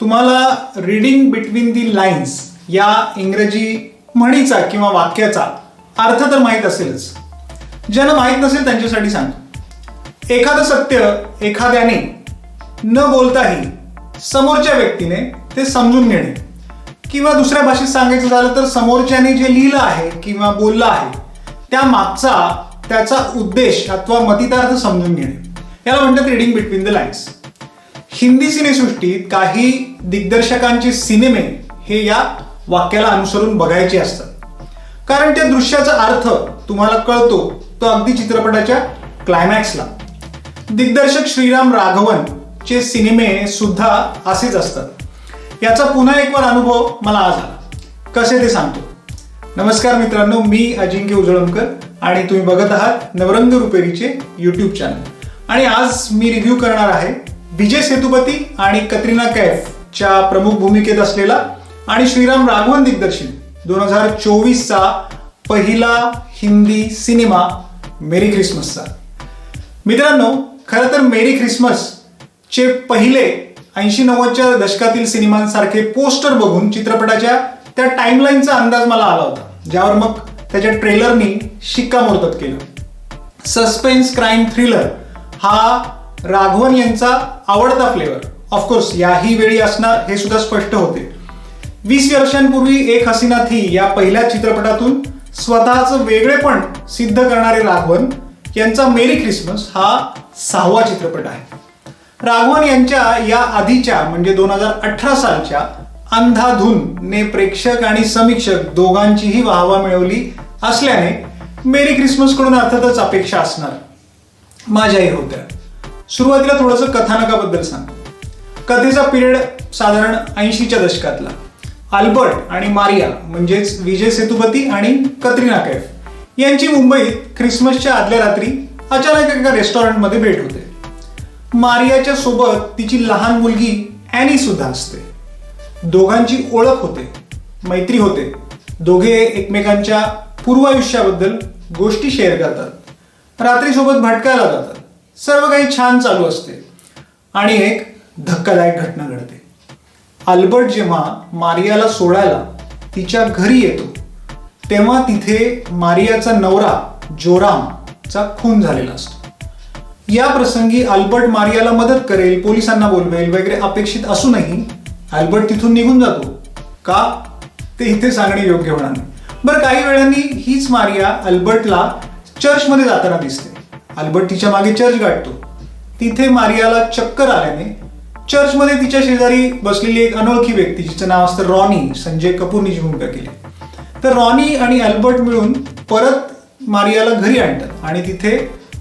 तुम्हाला reading between the lines या इंग्रजी म्हणीचा किंवा वाक्याचा अर्थ तर माहीत असेलच. ज्यांना माहीत नसेल त्यांच्यासाठी सांगतो. एखादं सत्य एखाद्याने न बोलताही समोरच्या व्यक्तीने ते समजून घेणे. किंवा दुसऱ्या भाषेत सांगायचं झालं तर समोरच्याने जे लिहिलं आहे किंवा बोललं आहे त्या मागचा त्याचा उद्देश अथवा मतितार्थ समजून घेणे. याला म्हणतात reading between the lines Hindi सिनेसृष्टीत काही दिग्दर्शकांचे सिनेमे हे या वाक्याला अनुसरून बघायचे असतात. कारण त्या दृश्याचा अर्थ तुम्हाला कळतो तो अगदी चित्रपटाच्या क्लायमॅक्सला दिग्दर्शक श्रीराम राघवन चे सिनेमे सुद्धा असेच असतात. याचा पुन्हा एक वर अनुभव मला आज आला. कसे ते सांगतो. नमस्कार मित्रांनो मी अजिंक्य उजळमकर आणि तुम्ही बघत आहात नवरंग रुपेरीचे युट्यूब चॅनल आणि आज मी रिव्ह्यू करणार आहे विजय सेतुपती आणि कतरीना कैफच्या प्रमुख भूमिकेत असलेला आणि श्रीराम राघवन दिग्दर्शित दोन हजार चोवीसचा पहिला हिंदी सिनेमा मेरी ख्रिसमसचा मित्रांनो खरं तर मेरी ख्रिसमस चे पहिले ऐंशी नव्वदच्या दशकातील सिनेमांसारखे पोस्टर बघून चित्रपटाच्या त्या टाईमलाईनचा अंदाज मला आला होता ज्यावर मग त्याच्या ट्रेलरनी शिक्कामोर्तब केलं. सस्पेन्स क्राईम थ्रिलर हा राघवन यांचा आवडता फ्लेवर ऑफकोर्स याही वेळी असणार हे सुद्धा स्पष्ट होते. वीस वर्षांपूर्वी एक हसीना थी या पहिल्या चित्रपटातून स्वतःचं वेगळेपण सिद्ध करणारे राघवन यांचा मेरी ख्रिसमस हा सहावा चित्रपट आहे. राघवन यांच्या या आधीच्या म्हणजे दोन हजार अठरा सालच्या अंधाधुन ने प्रेक्षक आणि समीक्षक दोघांचीही वाहवा मिळवली असल्याने मेरी ख्रिसमसकडून अर्थातच अपेक्षा असणार. माझ्याही होत्या. सुरुवातीला थोडंसं कथानकाबद्दल सांग. कथेचा पिरियड साधारण ऐंशीच्या दशकातला. आल्बर्ट आणि मारिया म्हणजेच विजय सेतुपती आणि कत्रिना कैफ यांची मुंबईत ख्रिसमसच्या आदल्या रात्री अचानक एका रेस्टॉरंटमध्ये भेट होते. मारियाच्या सोबत तिची लहान मुलगी ॲनी सुद्धा असते. दोघांची ओळख होते मैत्री होते. दोघे एकमेकांच्या पूर्वायुष्याबद्दल गोष्टी शेअर करतात. रात्रीसोबत भटकायला जातात. सर्व काही छान चालू असते. आणि एक धक्कादायक घटना घडते. अल्बर्ट जेव्हा मारियाला सोडायला तिच्या घरी येतो तेव्हा तिथे मारियाचा नवरा जोरामचा खून झालेला असतो. या प्रसंगी अल्बर्ट मारियाला मदत करेल पोलिसांना बोलवेल वगैरे अपेक्षित असूनही अल्बर्ट तिथून निघून जातो. का? ते इथे सांगणे योग्य होणार नाही. बरं काही वेळांनी हीच मारिया अल्बर्टला चर्चमध्ये जाताना दिसते. अल्बर्ट तिच्यामागे चर्च गाठतो. तिथे मारियाला चक्कर आल्याने चर्चमध्ये तिच्या शेजारी बसलेली एक अनोळखी व्यक्ती जिचं नाव असतं रॉनी संजय कपूरनी जी भूमिका केली. तर रॉनी आणि अल्बर्ट मिळून परत मारियाला घरी आणतात आणि तिथे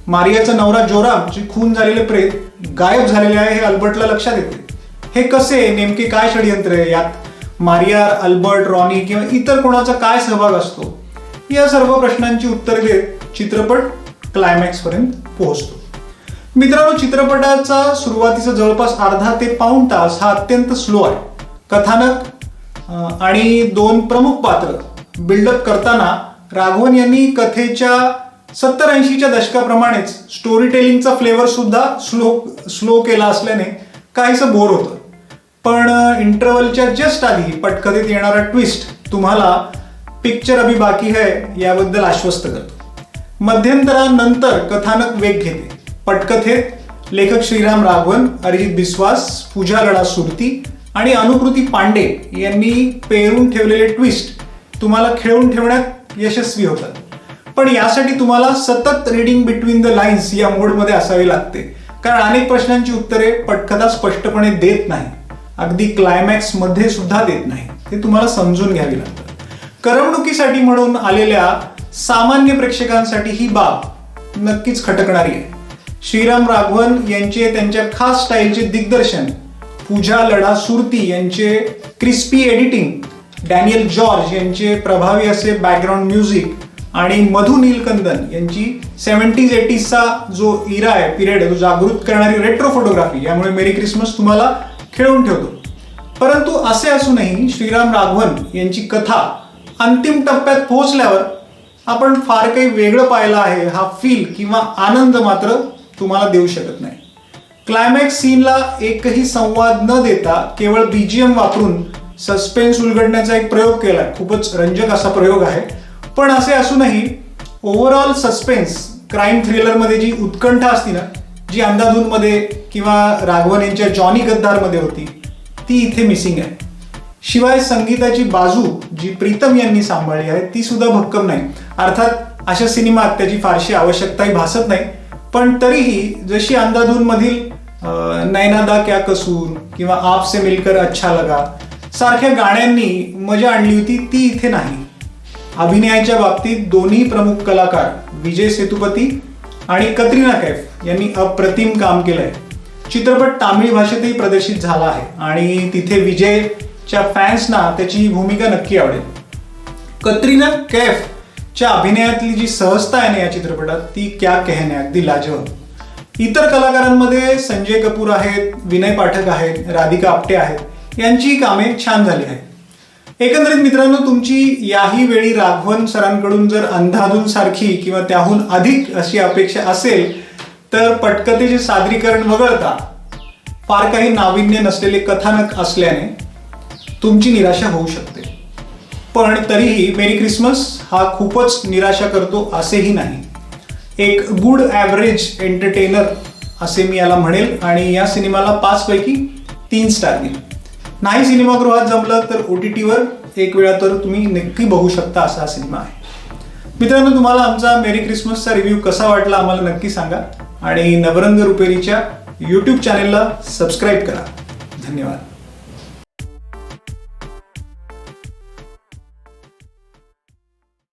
मारियाचा नवरा जोराम जे खून झालेले प्रेत गायब झालेले आहे हे अल्बर्टला लक्षात येते. हे कसे नेमके काय षडयंत्र आहे? यात मारिया अल्बर्ट रॉनी किंवा इतर कोणाचा काय सहभाग असतो? या सर्व प्रश्नांची उत्तरे देत चित्रपट क्लायमॅक्स पर्यंत पोहोचतो. मित्रांनो चित्रपटाचा सुरुवातीचा जवळपास अर्धा ते पाऊण तास हा अत्यंत स्लो आहे. कथानक आणि दोन प्रमुख पात्र बिल्डअप करताना राघवन यांनी कथेच्या सत्तर ऐंशीच्या दशकाप्रमाणेच स्टोरी टेलिंगचा फ्लेवर सुद्धा स्लो स्लो केला असल्याने काहीसं बोर होतं. पण इंटरवलच्या जस्ट आधी पटकथेत येणारा ट्विस्ट तुम्हाला पिक्चर अभि बाकी है याबद्दल आश्वस्त करतो. मध्यंतरानंतर कथानक वेग घेते. पटकथेत लेखक श्रीराम राघवन अरिजित बिस्वास पूजा लढा सुरती आणि अनुकृती पांडे यांनी पेरून ठेवलेले ट्विस्ट तुम्हाला खेळून ठेवण्यात यशस्वी होतात. पण यासाठी तुम्हाला सतत रिडिंग बिटवीन द लाईन्स या मोडमध्ये असावी लागते. कारण अनेक प्रश्नांची उत्तरे पटकथा स्पष्टपणे देत नाही. अगदी क्लायमॅक्समध्ये सुद्धा देत नाही. ते तुम्हाला समजून घ्यावी लागतात. करमणुकीसाठी म्हणून आलेल्या सामान्य प्रेक्षकांसाठी ही बाब नक्कीच खटकणारी आहे. श्रीराम राघवन यांचे त्यांच्या खास स्टाईलचे दिग्दर्शन पूजा लढा सुरती यांचे क्रिस्पी एडिटिंग डॅनियल जॉर्ज यांचे प्रभावी असे बॅकग्राऊंड म्युझिक आणि मधु नीलकंदन यांची सेव्हन्टीज एटीजचा जो इरा आहे पिरियड आहे तो जागृत करणारी रेट्रो फोटोग्राफी यामुळे मेरी क्रिसमस तुम्हाला खेळून ठेवतो. परंतु असे असूनही श्रीराम राघवन यांची कथा अंतिम टप्प्यात पोहोचल्यावर आपण फार काही वेगळं पाहिलं आहे हा फील किंवा आनंद मात्र तुम्हाला देऊ शकत नाही. क्लायमॅक्स सीनला एकही संवाद न देता केवळ बीजीएम वापरून सस्पेन्स उलगडण्याचा एक प्रयोग केला. खूपच रंजक असा प्रयोग आहे. पण असे असूनही ओव्हरऑल सस्पेन्स क्राईम थ्रिलरमध्ये जी उत्कंठा असती ना जी अंधाधूनमध्ये किंवा राघवन यांच्या जॉनी गद्दारमध्ये होती ती इथे मिसिंग आहे. शिवाय संगीताची बाजू जी प्रीतम यांनी सांभाळली आहे ती सुद्धा भक्कम नाही. अर्थात अशा सिनेमात त्याची फारशी आवश्यकताही भासत नाही. पण तरीही जशी अंदाधूनमधील नैनादा क्या कसूर किंवा आप से मिलकर अच्छा लगा सारख्या गाण्यांनी मजा आणली होती ती इथे नाही. अभिनयाच्या बाबतीत दोन्ही प्रमुख कलाकार विजय सेतुपती आणि कत्रिना कैफ यांनी अप्रतिम काम केलंय. चित्रपट तामिळ भाषेतही प्रदर्शित झाला आहे आणि तिथे विजय च्या फॅन्सना त्याची ही भूमिका नक्की आवडेल. कतरिनाथ कैफ च्या अभिनयातली जी सहजता आहे ना या चित्रपटात ती क्या कहने अगदी लाजवाब. इतर कलाकारांमध्ये संजय कपूर आहेत विनय पाठक आहेत राधिका आपटे आहेत यांची कामे छान झाली आहेत. एकंदरीत मित्रांनो तुमची याही वेळी राघवन सरांकडून जर अंधाधून सारखी किंवा त्याहून अधिक अशी अपेक्षा असेल तर पटकथेचे सादरीकरण वगळता फार काही नाविन्य नसलेले कथानक असल्याने तुमची निराशा होऊ शकते. पण तरीही मेरी क्रिसमस हा खूपच निराशा करतो असेही नाही. एक गुड ॲव्हरेज एंटरटेनर असे मी याला म्हणेल आणि या सिनेमाला पाचपैकी तीन स्टार देईल नाही सिनेमागृहात जमलं तर ओ टी टीवर एक वेळा तर तुम्ही नक्की बघू शकता असा हा सिनेमा आहे. मित्रांनो तुम्हाला आमचा मेरी क्रिसमसचा रिव्ह्यू कसा वाटला आम्हाला नक्की सांगा आणि नवरंग रुपेरीच्या यूट्यूब चॅनेलला सबस्क्राईब करा. धन्यवाद.